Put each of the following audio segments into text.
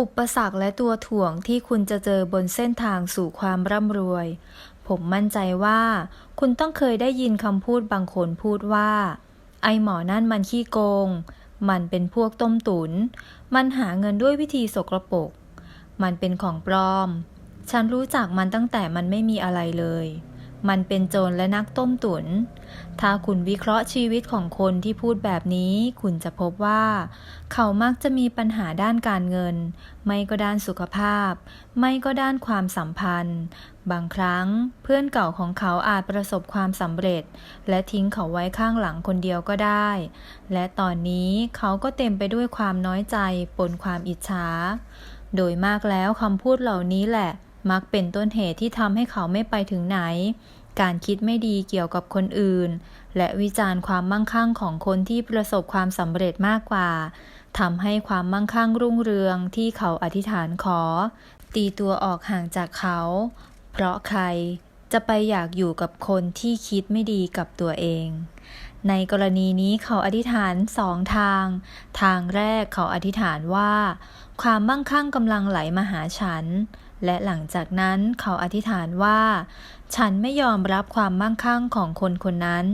อุปสรรคและตัวถ่วงที่คุณจะเจอบนเส้นทางสู่ความร่ำรวย ผมมั่นใจว่า คุณต้องเคยได้ยินคำพูดบางคนพูดว่า ไอหมอนั่นมันขี้โกง มันเป็นพวกต้มตุนมันหาเงินด้วยวิธีสกรปรก มันเป็นของปลอม ฉันรู้จักมันตั้งแต่มันไม่มีอะไรเลย มันเป็นโจรและนักต้มตุนถ้าคุณวิเคราะห์ชีวิตของคนที่พูดแบบนี้ คุณจะพบว่า เขามักจะมีปัญหาด้านการเงิน ไม่ก็ด้านสุขภาพ ไม่ก็ด้านความสัมพันธ์ บางครั้งเพื่อนเก่าของเขาอาจประสบความสำเร็จ และทิ้งเขาไว้ข้างหลังคนเดียวก็ได้ และตอนนี้เขาก็เต็มไปด้วยความน้อยใจปนความอิจฉา โดยมากแล้วคำพูดเหล่านี้แหละ มักเป็นต้นเหตุที่ทำให้เขาไม่ไปถึงไหน การคิดไม่ดีเกี่ยวกับคนอื่น และวิจารณ์ความมั่งคั่งของคนที่ประสบความสำเร็จมากกว่าทำให้ความมั่งคั่งรุ่งเรืองที่เขาอธิษฐานขอ ตีตัวออกห่างจากเขา เพราะใครจะไปอยากอยู่กับคนที่คิดไม่ดีกับตัวเอง ในกรณีนี้เขาอธิษฐานสองทาง ทางแรกเขาอธิษฐานว่า ความมั่งคั่งกำลังไหลมาหาฉัน และหลังจากนั้นเขาอธิษฐานว่า ฉันไม่ยอมรับความมั่งคั่งของคนคนนั้น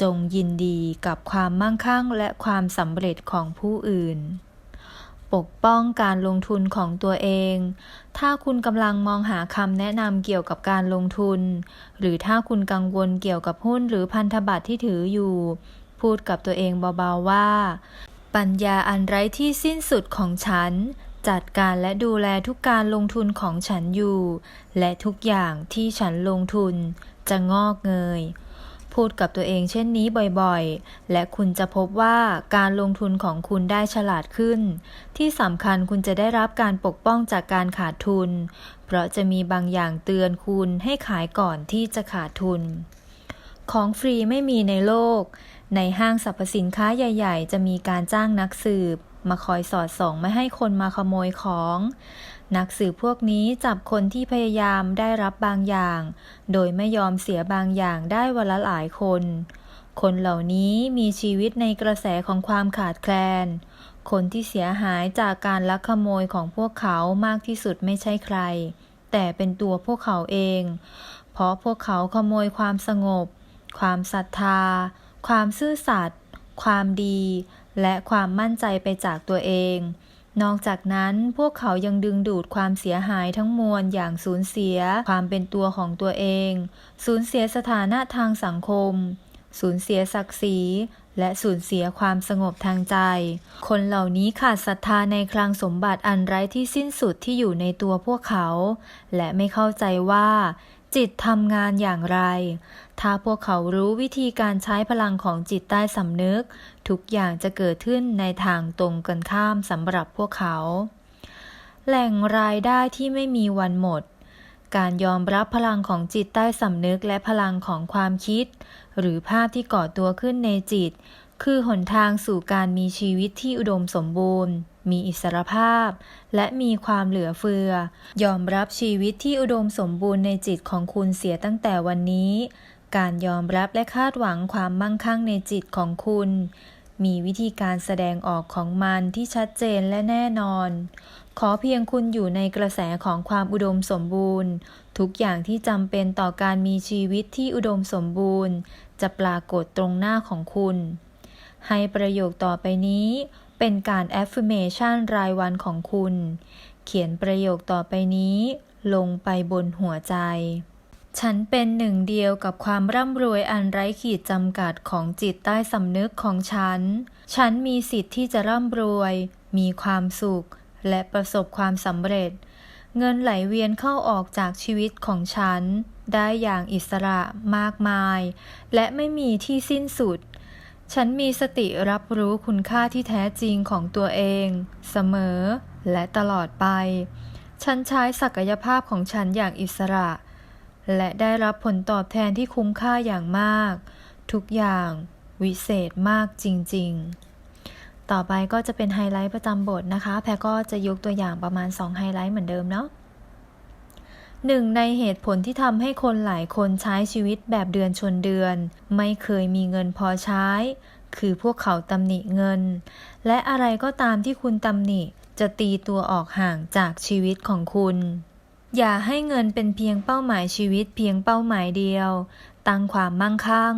จงยินดีกับความมั่งคั่งและความสำเร็จของผู้อื่น ปกป้องการลงทุนของตัวเอง ถ้าคุณกำลังมองหาคำแนะนำเกี่ยวกับการลงทุน หรือถ้าคุณกังวลเกี่ยวกับหุ้นหรือพันธบัตรที่ถืออยู่ พูดกับตัวเองเบาๆว่า ปัญญาอันไร้ที่สิ้นสุดของฉัน จัดการและดูแลทุกการลงทุนของฉันอยู่ และทุกอย่างที่ฉันลงทุนจะงอกเงย พูดกับตัวเองเช่นนี้บ่อยๆ และคุณจะพบว่าการลงทุนของคุณได้ฉลาดขึ้น ที่สำคัญคุณจะได้รับการปกป้องจากการขาดทุน เพราะจะมีบางอย่างเตือนคุณให้ขายก่อนที่จะขาดทุน ของฟรีไม่มีในโลก ในห้างสรรพสินค้าใหญ่ ๆ จะมีการจ้างนักสืบ มาคอยสอดส่องไม่ให้คนมาขโมยของ นักสืบพวกนี้จับคนที่พยายามได้รับบางอย่าง โดยไม่ยอมเสียบางอย่างได้วันละหลายคน คนเหล่านี้มีชีวิตในกระแสของความขาดแคลน คนที่เสียหายจากการลักขโมยของพวกเขามากที่สุดไม่ใช่ใคร แต่เป็นตัวพวกเขาเอง เพราะพวกเขาขโมยความสงบ ความศรัทธา ความซื่อสัตย์ความดี และความมั่นใจไปจากตัวเอง นอกจากนั้นพวกเขายังดึงดูดความเสียหายทั้งมวลอย่างสูญเสียความเป็นตัวของตัวเอง สูญเสียสถานะทางสังคม สูญเสียศักดิ์ศรี และสูญเสียความสงบทางใจ คนเหล่านี้ขาดศรัทธาในคลังสมบัติอันไร้ที่สิ้นสุดที่อยู่ในตัวพวกเขา และไม่เข้าใจว่า จิตทำงานอย่างไร ถ้าพวกเขารู้วิธีการใช้พลังของจิตใต้สำนึก ทุกอย่างจะเกิดขึ้นในทางตรงกันข้ามสำหรับพวกเขา แหล่งรายได้ที่ไม่มีวันหมด การยอมรับพลังของจิตใต้สำนึกและพลังของความคิด หรือภาพที่ก่อตัวขึ้นในจิต คือหนทางสู่การมีชีวิตที่อุดมสมบูรณ์ มีอิสรภาพ และมีความเหลือเฟือ ยอมรับชีวิตที่อุดมสมบูรณ์ในจิตของคุณเสียตั้งแต่วันนี้ การยอมรับและคาดหวังความมั่งคั่งในจิตของคุณ มีวิธีการแสดงออกของมันที่ชัดเจนและแน่นอน ขอเพียงคุณอยู่ในกระแสของความอุดมสมบูรณ์ ทุกอย่างที่จำเป็นต่อการมีชีวิตที่อุดมสมบูรณ์ จะปรากฏตรงหน้าของคุณ ให้ประโยคต่อไปนี้ เป็นการ affirmation รายวันของคุณ เขียนประโยคต่อไปนี้ ลงไปบนหัวใจ ฉันเป็นหนึ่งเดียวกับความร่ำรวยอันไร้ขีดจำกัดของจิตใต้สำนึกของฉัน ฉันมีสิทธิ์ที่จะร่ำรวย มีความสุข และประสบความสำเร็จ เงินไหลเวียนเข้าออกจากชีวิตของฉัน ได้อย่างอิสระมากมาย และไม่มีที่สิ้นสุด ฉันมีสติรับรู้คุณค่าที่แท้จริงของตัวเอง เสมอ และตลอดไป ฉันใช้ศักยภาพของฉันอย่างอิสระ และได้รับผลตอบแทนที่คุ้มค่าอย่างมาก ทุกอย่างวิเศษมากจริง ๆ ต่อไปก็จะเป็นไฮไลท์ประจำบทนะคะ แพรก็จะยกตัวอย่างประมาณ 2 ไฮไลท์เหมือนเดิมเนาะ หนึ่งในเหตุผลที่ทำให้คนหลายคนใช้ชีวิตแบบเดือนชนเดือน ไม่เคยมีเงินพอใช้ คือพวกเขาตำหนิเงิน และอะไรก็ตามที่คุณตำหนิ จะตีตัวออกห่างจากชีวิตของคุณ อย่าให้เงินเป็นเพียงเป้าหมายชีวิตเพียงเป้าหมายเดียว ตั้งความมั่งคั่ง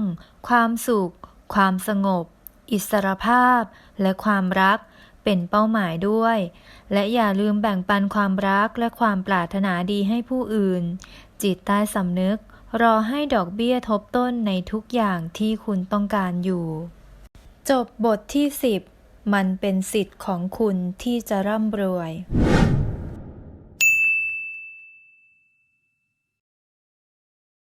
ความสุข ความสงบ อิสรภาพ และความรัก เป็นเป้าหมายด้วย และอย่าลืมแบ่งปันความรักและความปรารถนาดีให้ผู้อื่น จิตใต้สำนึก รอให้ดอกเบี้ยทบต้นในทุกอย่างที่คุณต้องการอยู่ จบบทที่ 10 มันเป็นสิทธิ์ของคุณที่จะร่ำรวย